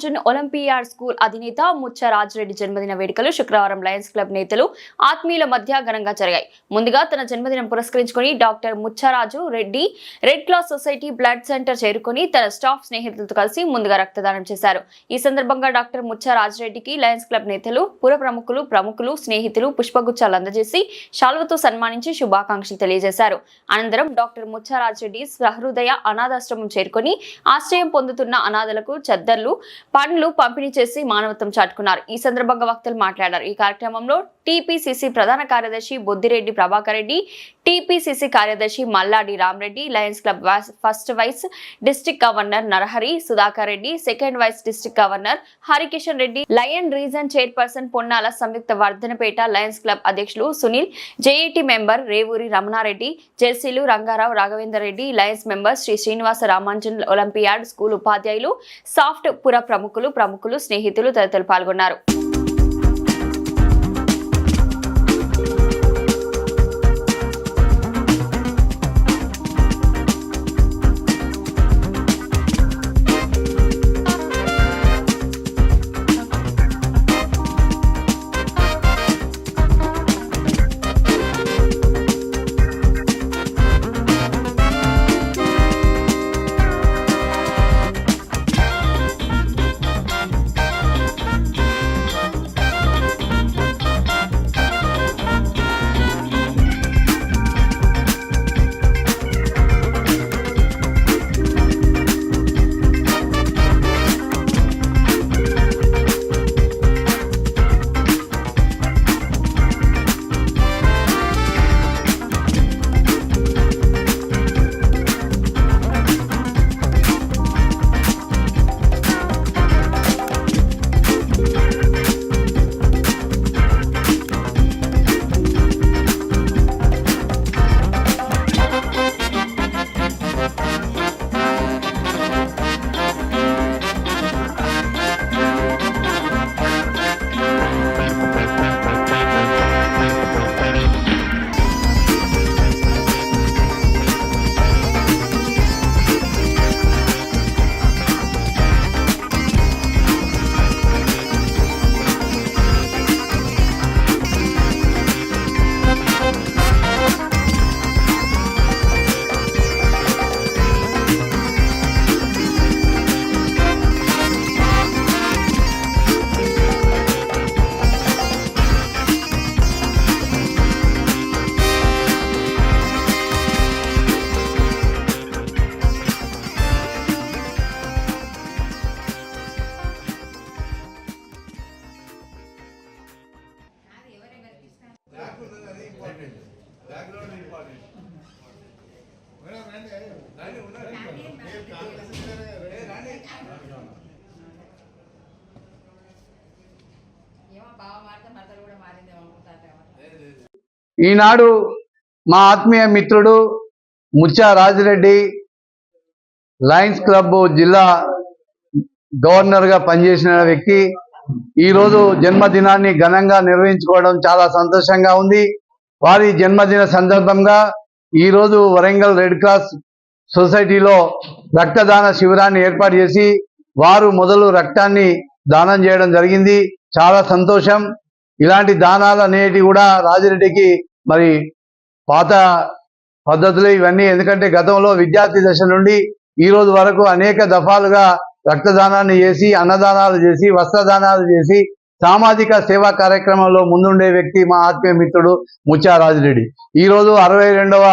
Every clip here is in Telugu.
శ్రీ ఒలింపియాడ్ స్కూల్ అధినేత ముచ్చరాజరెడ్డి జన్మదిన వేడుకలు శుక్రవారం లయన్స్ క్లబ్ నేతలు ఆత్మీయుల మధ్య ఘనంగా జరిగాయి. ముందుగా తన జన్మదినం పురస్కరించుకొని doctor Mucharaju Reddy Red Cross Society blood centre చేరుకొని తన స్టాఫ్ స్నేహితులతో కలిసి ముందుగా రక్తదానం చేశారు. ఈ సందర్భంగా డాక్టర్ ముచ్చరాజరెడ్డికి లయన్స్ క్లబ్ నేతలు పుర ప్రముఖులు ప్రముఖులు స్నేహితులు పుష్పగుచ్చాలు అందజేసి శాల్వతో సన్మానించి శుభాకాంక్షలు తెలియజేశారు. అనంతరం డాక్టర్ ముచ్చరాజరెడ్డి సహృదయ అనాథాశ్రమం చేరుకొని ఆశ్రయం పొందుతున్న అనాథలకు చద్దర్లు పండ్లు పంపిణీ చేసి మానవత్వం చాటుకున్నారు. ఈ సందర్భంగా వక్తలు మాట్లాడారు. ఈ కార్యక్రమంలో టీపీసీసీ ప్రధాన కార్యదర్శి బొద్దిరెడ్డి ప్రభాకర్ రెడ్డి టీపీసీసీ కార్యదర్శి Malladi Ramareddy Lions Club vice first vice district governor Narahari Sudhakar Reddy second vice district governor Harikishan Reddy Lion region chairperson Ponnala Samyukta Vardhannapet Lions Club అధ్యక్షులు Sunil JAT member Revuri Ramanareddy జెర్సీలు Rangarao Raghavender Reddy Lions member Shri Srinivasa Ramanujan Olympiad school ఉపాధ్యాయులు సాఫ్ట్ పుర ప్రముఖులు ప్రముఖులు స్నేహితులు తదితరులు పాల్గొన్నారు. ఈనాడు మా ఆత్మీయ మిత్రుడు ముచ్చా రాజిరెడ్డి లయన్స్ క్లబ్ జిల్లా గవర్నర్గా పనిచేసిన వ్యక్తి. ఈరోజు జన్మదినాన్ని ఘనంగా నిర్వహించుకోవడం చాలా సంతోషంగా ఉంది. వారి జన్మదిన సందర్భంగా ఈరోజు వరంగల్ రెడ్ క్రాస్ సొసైటీలో రక్తదాన శిబిరాన్ని ఏర్పాటు చేసి వారు మొదలు రక్తాన్ని దానం చేయడం జరిగింది. చాలా సంతోషం. ఇలాంటి దానాలు అనేటివి కూడా రాజిరెడ్డికి మరి పాత పద్ధతులు ఇవన్నీ ఎందుకంటే గతంలో విద్యార్థి దశ నుండి ఈ రోజు వరకు అనేక దఫాలుగా రక్తదానాన్ని చేసి అన్నదానాలు చేసి వస్త్రదానాలు చేసి సామాజిక సేవా కార్యక్రమంలో ముందుండే వ్యక్తి మా ఆత్మీయ మిత్రుడు ముచ్చా ఈరోజు అరవై రెండవ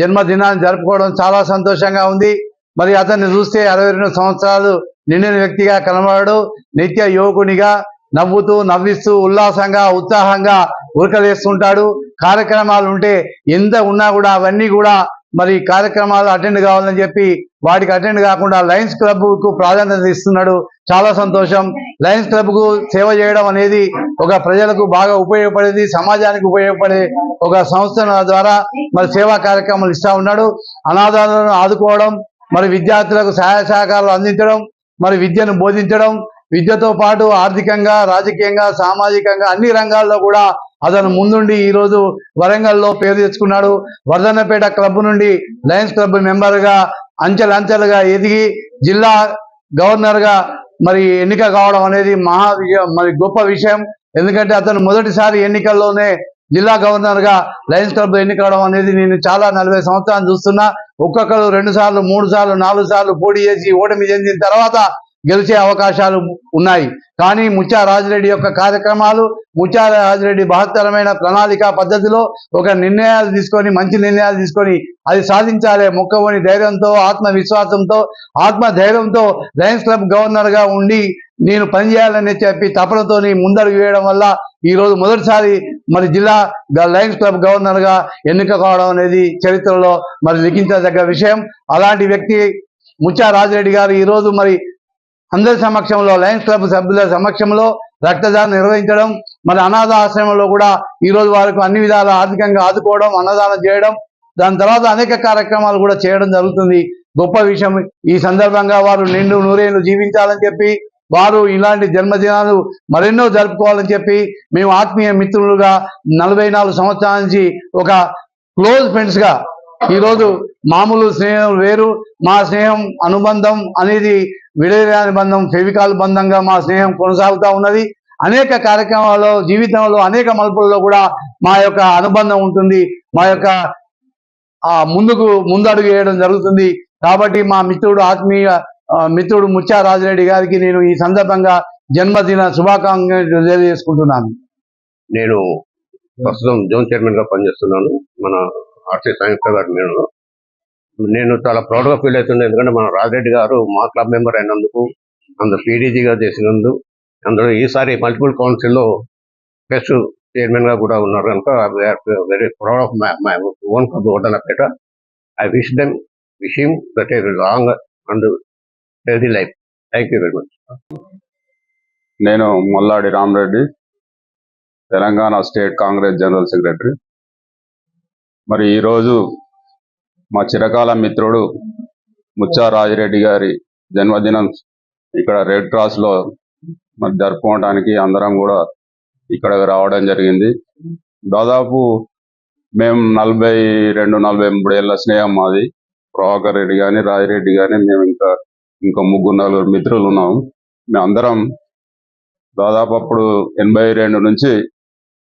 జన్మదినాన్ని జరుపుకోవడం చాలా సంతోషంగా ఉంది. మరి అతన్ని చూస్తే అరవై రెండు సంవత్సరాలు నిండిన వ్యక్తిగా కనబడడు. నిత్య యువకునిగా నవ్వుతూ నవ్విస్తూ ఉల్లాసంగా ఉత్సాహంగా ఉరకలేస్తుంటాడు. కార్యక్రమాలు ఉంటే ఎంత ఉన్నా కూడా అవన్నీ కూడా మరి కార్యక్రమాలు అటెండ్ కావాలని చెప్పి వాటికి అటెండ్ కాకుండా లయన్స్ క్లబ్కు ప్రాధాన్యత ఇస్తున్నాడు. చాలా సంతోషం. లయన్స్ క్లబ్కు సేవ చేయడం అనేది ఒక ప్రజలకు బాగా ఉపయోగపడేది సమాజానికి ఉపయోగపడే ఒక సంస్థ ద్వారా మరి సేవా కార్యక్రమాలు ఇస్తా ఉన్నాడు. అనాథాలను ఆదుకోవడం మరి విద్యార్థులకు సహాయ సహకారాలు అందించడం మరి విద్యను బోధించడం విద్యతో పాటు ఆర్థికంగా రాజకీయంగా సామాజికంగా అన్ని రంగాల్లో కూడా అతను ముందుండి ఈ రోజు వరంగల్లో పేరు తెచ్చుకున్నాడు. వర్ధన్నపేట క్లబ్ నుండి లయన్స్ క్లబ్ మెంబర్గా అంచెలంచెలుగా ఎదిగి జిల్లా గవర్నర్గా మరి ఎన్నిక కావడం అనేది మహా విజయం మరి గొప్ప విషయం. ఎందుకంటే అతను మొదటిసారి ఎన్నికల్లోనే జిల్లా గవర్నర్గా లయన్స్ క్లబ్ ఎన్నికవడం అనేది నేను చాలా నలభై సంవత్సరాలు చూస్తున్నా. ఒక్కొక్కరు రెండు సార్లు మూడు సార్లు నాలుగు సార్లు పోటీ చేసి ఓటమి చెందిన తర్వాత గెలిచే అవకాశాలు ఉన్నాయి. కానీ ముచ్చా రాజిరెడ్డి యొక్క కార్యక్రమాలు ముచ్చా రాజిరెడ్డి బహత్తరమైన ప్రణాళిక పద్ధతిలో ఒక నిర్ణయాలు తీసుకొని మంచి నిర్ణయాలు తీసుకొని అది సాధించాలి మొక్కవోని ధైర్యంతో ఆత్మవిశ్వాసంతో ఆత్మ ధైర్యంతో లయన్స్ క్లబ్ గవర్నర్గా ఉండి నేను పనిచేయాలని చెప్పి తపనతోని ముందడుగు వేయడం వల్ల ఈరోజు మొదటిసారి మరి జిల్లా లయన్స్ క్లబ్ గవర్నర్గా ఎన్నిక కావడం అనేది చరిత్రలో మరి లిఖించదగ్గ విషయం. అలాంటి వ్యక్తి ముచ్చా రాజిరెడ్డి గారు ఈరోజు మరి అందరి సమక్షంలో లయన్స్ క్లబ్ సభ్యుల సమక్షంలో రక్తదానం నిర్వహించడం మరి అనాథ ఆశ్రమంలో కూడా ఈ రోజు వారికి అన్ని విధాల ఆర్థికంగా ఆదుకోవడం అన్నదానం చేయడం దాని తర్వాత అనేక కార్యక్రమాలు కూడా చేయడం జరుగుతుంది. గొప్ప విషయం. ఈ సందర్భంగా వారు నిండు నూరేళ్ళు జీవించాలని చెప్పి వారు ఇలాంటి జన్మదినాలు మరెన్నో జరుపుకోవాలని చెప్పి మేము ఆత్మీయ మిత్రులుగా నలభై నాలుగు సంవత్సరాల నుంచి ఒక క్లోజ్ ఫ్రెండ్స్ ఈరోజు మామూలు స్నేహం వేరు మా స్నేహం అనుబంధం అనేది విడదీయరాని బంధం ఫెవికాల్ బంధంగా మా స్నేహం కొనసాగుతూ ఉన్నది. అనేక కార్యక్రమాల్లో జీవితంలో అనేక మలుపుల్లో కూడా మా యొక్క అనుబంధం ఉంటుంది. మా యొక్క ముందుకు ముందడుగు వేయడం జరుగుతుంది. కాబట్టి మా మిత్రుడు ఆత్మీయ మిత్రుడు ముచ్చా రాజిరెడ్డి గారికి నేను ఈ సందర్భంగా జన్మదిన శుభాకాంక్షలు తెలియజేసుకుంటున్నాను. నేను ప్రస్తుతం జోన్ చైర్మన్గా పనిచేస్తున్నాను. మన ఆర్సీ సంయుక్త గారు నేను. నేను చాలా ప్రౌడ్గా ఫీల్ అవుతుంది ఎందుకంటే మన రాజరెడ్డి గారు మా క్లబ్ మెంబర్ అయినందుకు అందులో పీడీజీగా చేసినందు అందులో ఈసారి మల్టిపుల్ కౌన్సిల్లో బెస్ట్ చైర్మన్గా కూడా ఉన్నారు కనుక very proud of my own club Vardhannapet. I wish them wishing that a long and healthy life thank you very much నేను Malladi Ramareddy Telangana state Congress general secretary. మరి ఈరోజు మా చిరకాల మిత్రుడు ముచ్చా రాజిరెడ్డి గారి జన్మదినం ఇక్కడ రెడ్ క్రాస్లో మరి జరుపుకోవడానికి అందరం కూడా ఇక్కడ రావడం జరిగింది. దాదాపు మేము నలభై రెండు నలభై మూడు ఏళ్ళ స్నేహం మాది. ప్రభాకర్ రెడ్డి కానీ రాజిరెడ్డి కానీ మేము ఇంకా ఇంకా ముగ్గురు నలుగురు మిత్రులు ఉన్నాము మేము అందరం దాదాపు అప్పుడు ఎనభై రెండు నుంచి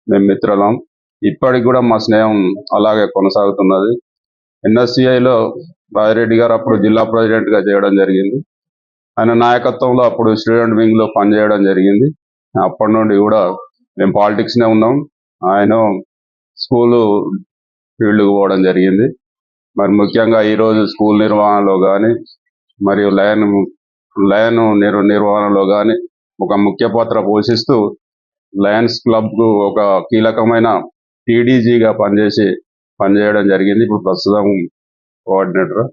మేము మిత్రులం. ఇప్పటికి కూడా మా స్నేహం అలాగే కొనసాగుతున్నది. ఎన్ఎస్సిఐలో రాజిరెడ్డి గారు అప్పుడు జిల్లా ప్రెసిడెంట్గా చేయడం జరిగింది. ఆయన నాయకత్వంలో అప్పుడు స్టూడెంట్ వింగ్లో పనిచేయడం జరిగింది. అప్పటి నుండి కూడా మేము పాలిటిక్స్నే ఉన్నాం. ఆయన స్కూలు ఫీల్డ్కి పోవడం జరిగింది. మరి ముఖ్యంగా ఈ రోజు స్కూల్ నిర్వహణలో కానీ మరియు లయన్ లయన్ నిర్ నిర్వహణలో కానీ ఒక ముఖ్య పాత్ర పోషిస్తూ లయన్స్ క్లబ్కు ఒక కీలకమైన టీడీజీగా పనిచేసి పనిచేయడం జరిగింది. ఇప్పుడు ప్రస్తుతం కోఆర్డినేటర్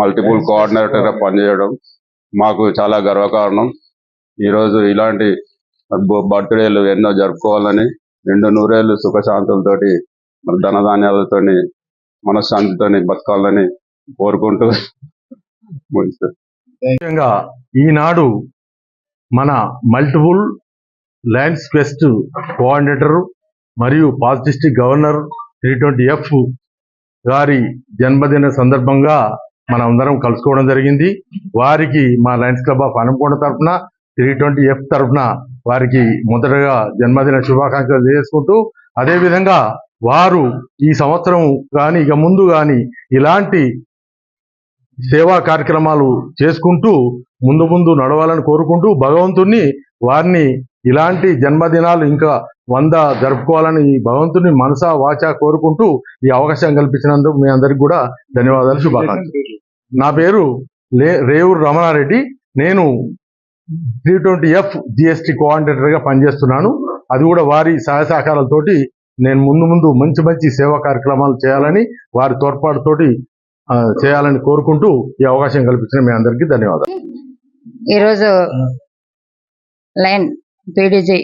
మల్టిపుల్ కోఆర్డినేటర్గా పనిచేయడం మాకు చాలా గర్వకారణం. ఈ రోజు ఇలాంటి బర్త్డేలు ఎన్నో జరుపుకోవాలని రెండు నూరేళ్ళు సుఖశాంతులతోటి మరి ధనధాన్యాలతోని మనశ్శాంతితోని బతకాలని కోరుకుంటూ. ముఖ్యంగా ఈనాడు మన మల్టిపుల్ ల్యాండ్స్ ఫెస్ట్ కోఆర్డినేటర్ మరియు past district governor three twenty F గారి జన్మదిన సందర్భంగా మనం అందరం కలుసుకోవడం జరిగింది. వారికి మా లయన్స్ క్లబ్ ఆఫ్ అనంకొండ తరఫున త్రీ ట్వంటీ ఎఫ్ తరఫున వారికి మొదటగా జన్మదిన శుభాకాంక్షలు తెలియజేసుకుంటూ అదేవిధంగా వారు ఈ సంవత్సరం కానీ ఇక ముందు కానీ ఇలాంటి సేవా కార్యక్రమాలు చేసుకుంటూ ముందు ముందు నడవాలని కోరుకుంటూ భగవంతుణ్ణి వారిని ఇలాంటి జన్మదినాలు ఇంకా వంద జరుపుకోవాలని ఈ భగవంతుని మనసా వాచా కోరుకుంటూ ఈ అవకాశం కల్పించినందుకు మీ అందరికి కూడా ధన్యవాదాలు శుభాకాంక్షలు. నా పేరు లే రేవూరు రమణారెడ్డి. నేను త్రీ ట్వంటీ ఎఫ్ జిఎస్టి కోఆర్డినేటర్గా పనిచేస్తున్నాను. అది కూడా వారి సహాయ సహకారాలతోటి నేను ముందు ముందు మంచి మంచి సేవా కార్యక్రమాలు చేయాలని వారి తోడ్పాటుతోటి చేయాలని కోరుకుంటూ ఈ అవకాశం కల్పించిన మీ అందరికీ ధన్యవాదాలు. ఈరోజు లైన్ పీడీజీ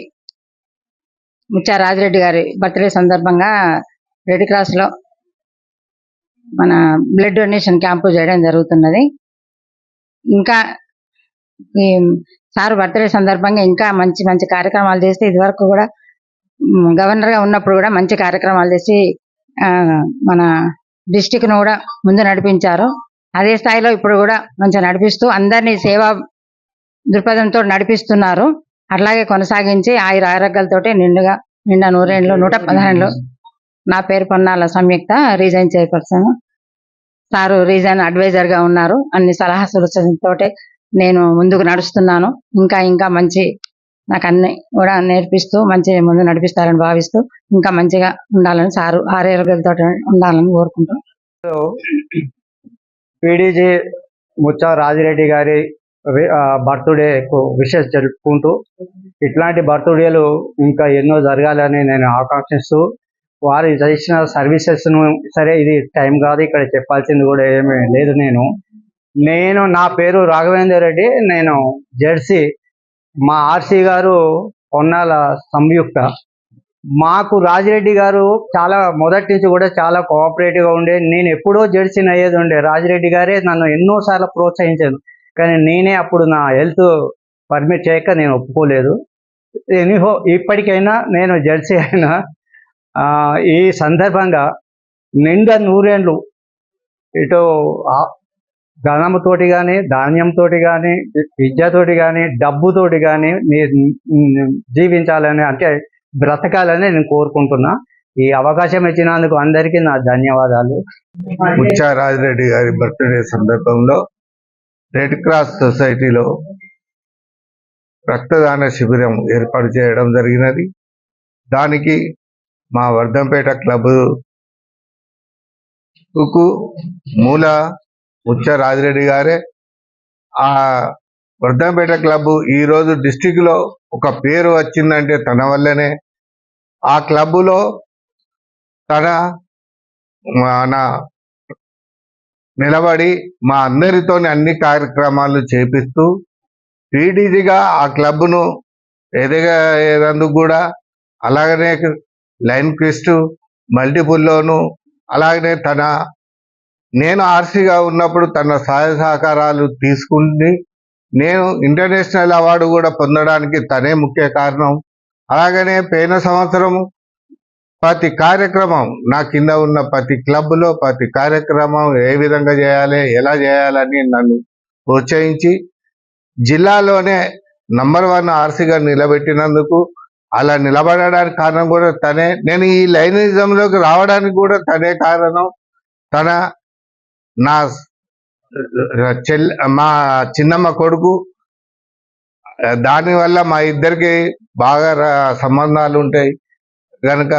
ముచ్చా రాజిరెడ్డి గారి బర్త్డే సందర్భంగా రెడ్ క్రాస్లో మన బ్లడ్ డొనేషన్ క్యాంపు చేయడం జరుగుతున్నది. ఇంకా ఈ సార్ బర్త్డే సందర్భంగా ఇంకా మంచి మంచి కార్యక్రమాలు చేస్తే ఇదివరకు కూడా గవర్నర్గా గవర్నర్గా ఉన్నప్పుడు కూడా మంచి కార్యక్రమాలు చేసి మన డిస్టిక్ను కూడా ముందు నడిపించారు. అదే స్థాయిలో ఇప్పుడు కూడా మంచిగా నడిపిస్తూ అందరినీ సేవా దృక్పథంతో నడిపిస్తున్నారు. అట్లాగే కొనసాగించి ఆయుర ఆరోగ్యాలతోటి నిండుగా నిండా నూరేండ్లు నూట పదహారులు నా పేరు Ponnala Samyukta region chairperson. Sir region అడ్వైజర్గా ఉన్నారు. అన్ని సలహా సూచనలతో నేను ముందుకు నడుస్తున్నాను. ఇంకా ఇంకా మంచి నాకు అన్ని కూడా నేర్పిస్తూ మంచి ముందు నడిపిస్తారని భావిస్తూ ఇంకా మంచిగా ఉండాలని సారు ఆరోగ్యాలతో ఉండాలని కోరుకుంటూ. పీడీజీ ముచ్చ రాజిరెడ్డి గారి బర్త్డే విషెస్ జరుపుకుంటూ ఇట్లాంటి బర్త్డేలు ఇంకా ఎన్నో జరగాలని నేను ఆకాంక్షిస్తూ వారు చేసిన సర్వీసెస్ను సరే ఇది టైం కాదు ఇక్కడ చెప్పాల్సింది కూడా ఏమీ లేదు నేను. నేను నా పేరు రాఘవేందర్ రెడ్డి నేను జెర్సీ మా ఆర్సీ గారు పొన్నాల సంయుక్త. మాకు రాజిరెడ్డి గారు చాలా మొదటి నుంచి కూడా చాలా కోఆపరేటివ్గా ఉండే నేను ఎప్పుడో జెర్సీని అయ్యేది ఉండే రాజిరెడ్డి గారే నన్ను ఎన్నో సార్లు ప్రోత్సహించాను కానీ నేనే అప్పుడు నా హెల్త్ పర్మిట్ చేయక నేను ఒప్పుకోలేదు. ఎనీహో ఇప్పటికైనా నేను జెర్సీ అయినా ఆ, ఈ సందర్భంగా నిండా నూరేండ్లు ఇటు ఆ- ధనంతోటి కానీ ధాన్యంతో కానీ విద్యతోటి కానీ డబ్బుతోటి కానీ జీవించాలని అంటే బ్రతకాలని నేను కోరుకుంటున్నా. ఈ అవకాశం ఇచ్చినందుకు అందరికీ నా ధన్యవాదాలు. ముచ్చారాజిరెడ్డి గారి బర్త్డే సందర్భంలో రెడ్ క్రాస్ సొసైటీలో రక్తదాన శిబిరం ఏర్పాటు చేయడం జరిగినది. దానికి మా వర్ధంపేట క్లబ్కు మూల ముచ్చ రాజిరెడ్డి గారే. ఆ వర్ధంపేట క్లబ్ ఈరోజు డిస్టిక్లో ఒక పేరు వచ్చిందంటే తన వల్లనే. ఆ క్లబ్లో తన మన నిలబడి మా అందరితోని అన్ని కార్యక్రమాలు చేపిస్తూ టీడీజీగా ఆ క్లబ్ను ఎదగేదందుకు కూడా అలాగనే లైన్ క్విస్ట్ మల్టిపుల్లోను అలాగనే తన నేను ఆర్సీగా ఉన్నప్పుడు తన సహాయ సహకారాలు తీసుకుని నేను ఇంటర్నేషనల్ అవార్డు కూడా పొందడానికి తనే ముఖ్య కారణం. అలాగనే పోయిన సంవత్సరం ప్రతి కార్యక్రమం నా కింద ఉన్న ప్రతి క్లబ్లో ప్రతి కార్యక్రమం ఏ విధంగా చేయాలి ఎలా చేయాలని నన్ను ప్రోత్సహించి జిల్లాలోనే నంబర్ వన్ ఆర్సీగా నిలబెట్టినందుకు అలా నిలబడడానికి కారణం కూడా తనే. నేను ఈ లైనిజంలోకి రావడానికి కూడా తనే కారణం. తన నా చెల్ మా చిన్నమ్మ కొడుకు దానివల్ల మా ఇద్దరికి బాగా సంబంధాలు ఉంటాయి. కనుక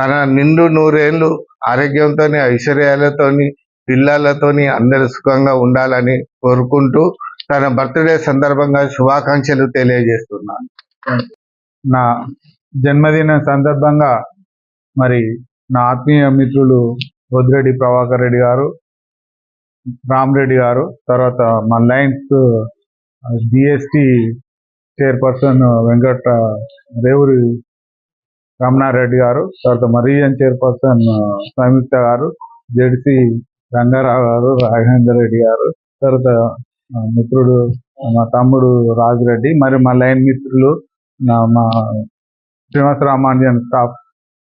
తన నిండు నూరేళ్ళు ఆరోగ్యంతోని ఐశ్వర్యాలతోని పిల్లలతోని అందరు సుఖంగా ఉండాలని కోరుకుంటూ తన బర్త్డే సందర్భంగా శుభాకాంక్షలు తెలియజేస్తున్నాను. నా జన్మదిన సందర్భంగా మరి నా ఆత్మీయ మిత్రులు బొద్దిరెడ్డి ప్రభాకర్ రెడ్డి గారు రామరెడ్డి గారు తర్వాత మా Lions GST chairperson Venkata Revuri Ramanareddy గారు తర్వాత మరీజన్ చైర్పర్సన్ సంయుక్త గారు జెడ్సి రంగారావు గారు రాఘవేంద్ర రెడ్డి గారు తర్వాత మిత్రుడు మా తమ్ముడు రాజురెడ్డి మరి మా లైన్ మిత్రులు నా- మా శ్రీనివాస రామానుజన్ స్టాఫ్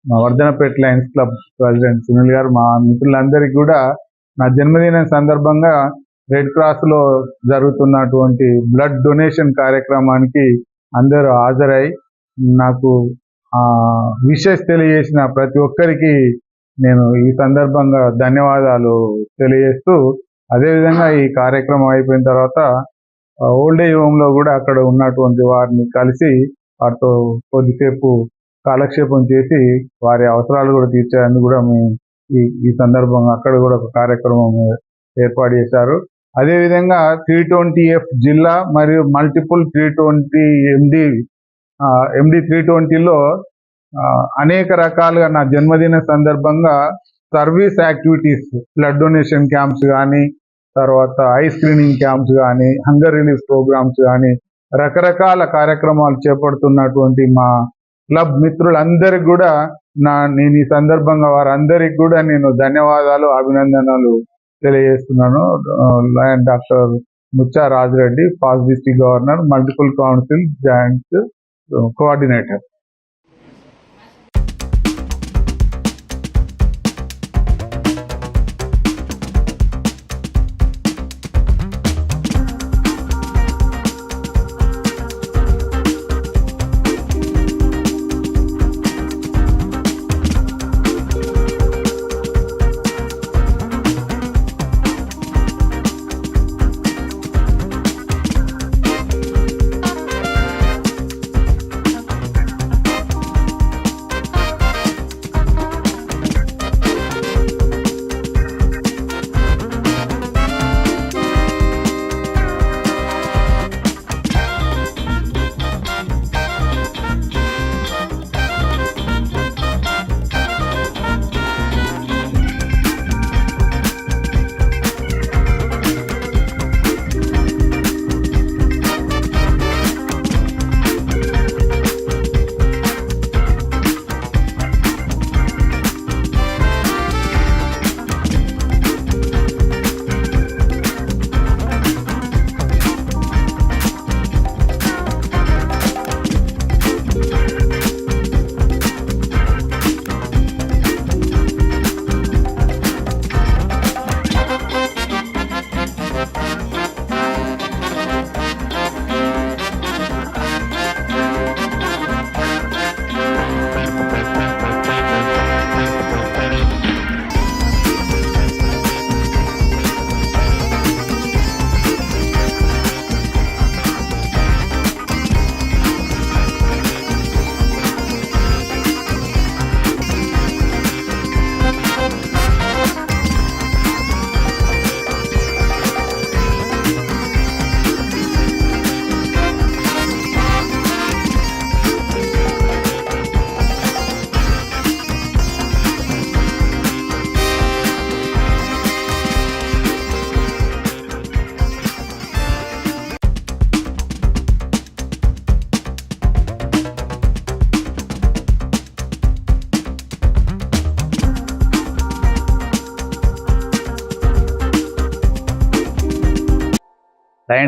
మా Vardhannapet Lions Club president Sunil గారు మా మిత్రులందరికీ కూడా నా జన్మదినం సందర్భంగా రెడ్ క్రాస్లో జరుగుతున్నటువంటి బ్లడ్ డొనేషన్ కార్యక్రమానికి అందరూ హాజరై నాకు విషెస్ తెలియజేసిన ప్రతి ఒక్కరికి నేను ఈ సందర్భంగా ధన్యవాదాలు తెలియజేస్తూ అదేవిధంగా ఈ కార్యక్రమం అయిపోయిన తర్వాత ఓల్డ్ ఏజ్ హోమ్లో కూడా అక్కడ ఉన్నటువంటి వారిని కలిసి వారితో కొద్దిసేపు కాలక్షేపం చేసి వారి అవసరాలు కూడా తీర్చేందుకు కూడా మేము ఈ ఈ సందర్భంగా అక్కడ కూడా ఒక కార్యక్రమం ఏర్పాటు చేశారు. అదేవిధంగా త్రీ ట్వంటీ ఎఫ్ జిల్లా మరియు multiple three twenty MD MD three ట్వంటీలో అనేక రకాలుగా నా జన్మదిన సందర్భంగా service activities blood donation camps కానీ తర్వాత ఐ స్క్రీనింగ్ క్యాంప్స్ కానీ హంగర్ రిలీఫ్ ప్రోగ్రామ్స్ కానీ రకరకాల కార్యక్రమాలు చేపడుతున్నటువంటి మా క్లబ్ మిత్రులందరికీ కూడా నా నేను ఈ సందర్భంగా వారందరికి కూడా నేను ధన్యవాదాలు అభినందనలు తెలియజేస్తున్నాను. Doctor Mucha Rajireddy past district governor multiple council joint coordinator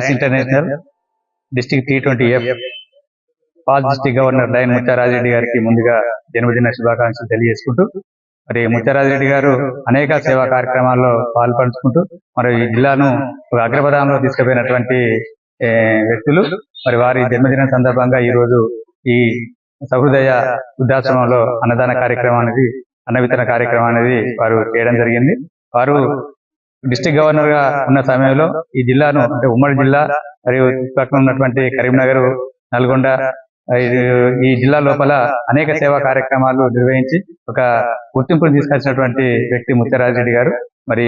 Lions International district T twenty F Paul district governor డైన్ ముత్యారాజరెడ్డి గారికి ముందుగా జన్మదిన శుభాకాంక్షలు తెలియజేసుకుంటూ మరి ముత్యారాజరెడ్డి గారు అనేక సేవా కార్యక్రమాల్లో పాల్పంచుకుంటూ మరి ఈ జిల్లాను ఒక అగ్రపథంలో తీసుకుపోయినటువంటి వ్యక్తులు మరి వారి జన్మదినం సందర్భంగా ఈ రోజు ఈ సహృదయ వృద్ధాశ్రమంలో అన్నదాన కార్యక్రమం అనేది అన్న వితరణ కార్యక్రమం అనేది వారు చేయడం జరిగింది. వారు డిస్టిక్ గవర్నర్గా ఉన్న సమయంలో ఈ జిల్లాను అంటే ఉమ్మడి జిల్లా మరియు పక్కన ఉన్నటువంటి కరీంనగర్ నల్గొండ ఈ- జిల్లా లోపల అనేక సేవా కార్యక్రమాలు నిర్వహించి ఒక గుర్తింపును తీసుకొచ్చినటువంటి వ్యక్తి ముత్యరాజరెడ్డి గారు. మరి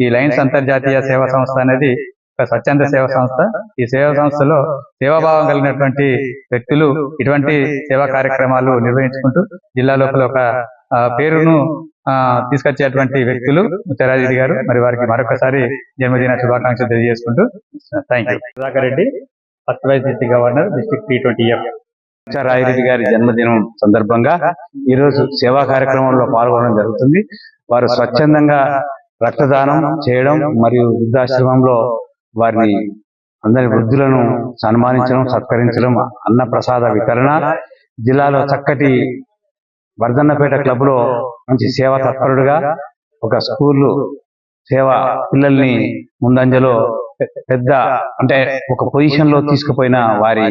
ఈ లయన్స్ అంతర్జాతీయ సేవా సంస్థ అనేది ఒక స్వచ్ఛంద సేవా సంస్థ. ఈ సేవా సంస్థలో సేవాభావం కలిగినటువంటి వ్యక్తులు ఇటువంటి సేవా కార్యక్రమాలు నిర్వహించుకుంటూ జిల్లా లోపల ఒక పేరును తీసుకొచ్చేటువంటి వ్యక్తులు ముత్యారాజరెడ్డి గారు మరి వారికి మరొకసారి జన్మదిన శుభాకాంక్షలు తెలియజేసుకుంటూ thank you Sudhakar Reddy first vice district governor district T twenty F. Rayireddy గారి జన్మదినం సందర్భంగా ఈ రోజు సేవా కార్యక్రమంలో పాల్గొనడం జరుగుతుంది. వారు స్వచ్ఛందంగా రక్తదానం చేయడం మరియు వృద్ధాశ్రమంలో వారిని అందరి వృద్ధులను సన్మానించడం సత్కరించడం అన్న ప్రసాద వితరణ జిల్లాలో చక్కటి వర్ధన్నపేట క్లబ్లో మంచి సేవా తత్పరుడుగా ఒక స్కూల్ సేవ పిల్లల్ని ముందంజలో పెద్ద అంటే ఒక పొజిషన్లో తీసుకుపోయిన వారి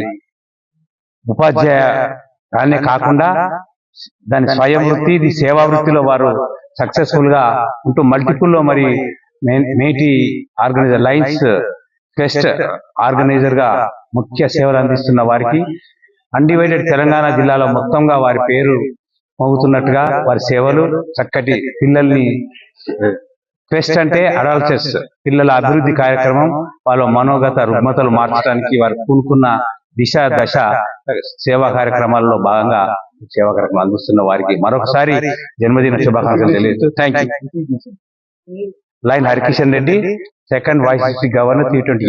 ఉపాధ్యాయ కానే కాకుండా దాని స్వయం వృత్తి ఇది సేవా వృత్తిలో వారు సక్సెస్ఫుల్గా ఉంటూ మల్టిపుల్లో మరి మేటి ఆర్గనైజర్ లైన్స్ ఫెస్ట్ ఆర్గనైజర్గా ముఖ్య సేవలు అందిస్తున్న వారికి అన్డివైడెడ్ తెలంగాణ జిల్లాలో మొత్తంగా వారి పేరు మోగుతున్నట్టుగా వారి సేవలు చక్కటి పిల్లల్ని క్వెస్ట్ అంటే అడాల్చర్స్ పిల్లల అభివృద్ధి కార్యక్రమం వాళ్ళ మనోగత రుగ్మతలు మార్చడానికి వారు కూనుకున్న దిశ దశ సేవా కార్యక్రమాల్లో భాగంగా సేవా కార్యక్రమం అందిస్తున్న వారికి మరొకసారి జన్మదిన శుభాకాంక్షలు తెలియజేస్తూ thank you Lion Harikishan Reddy second vice district governor three twenty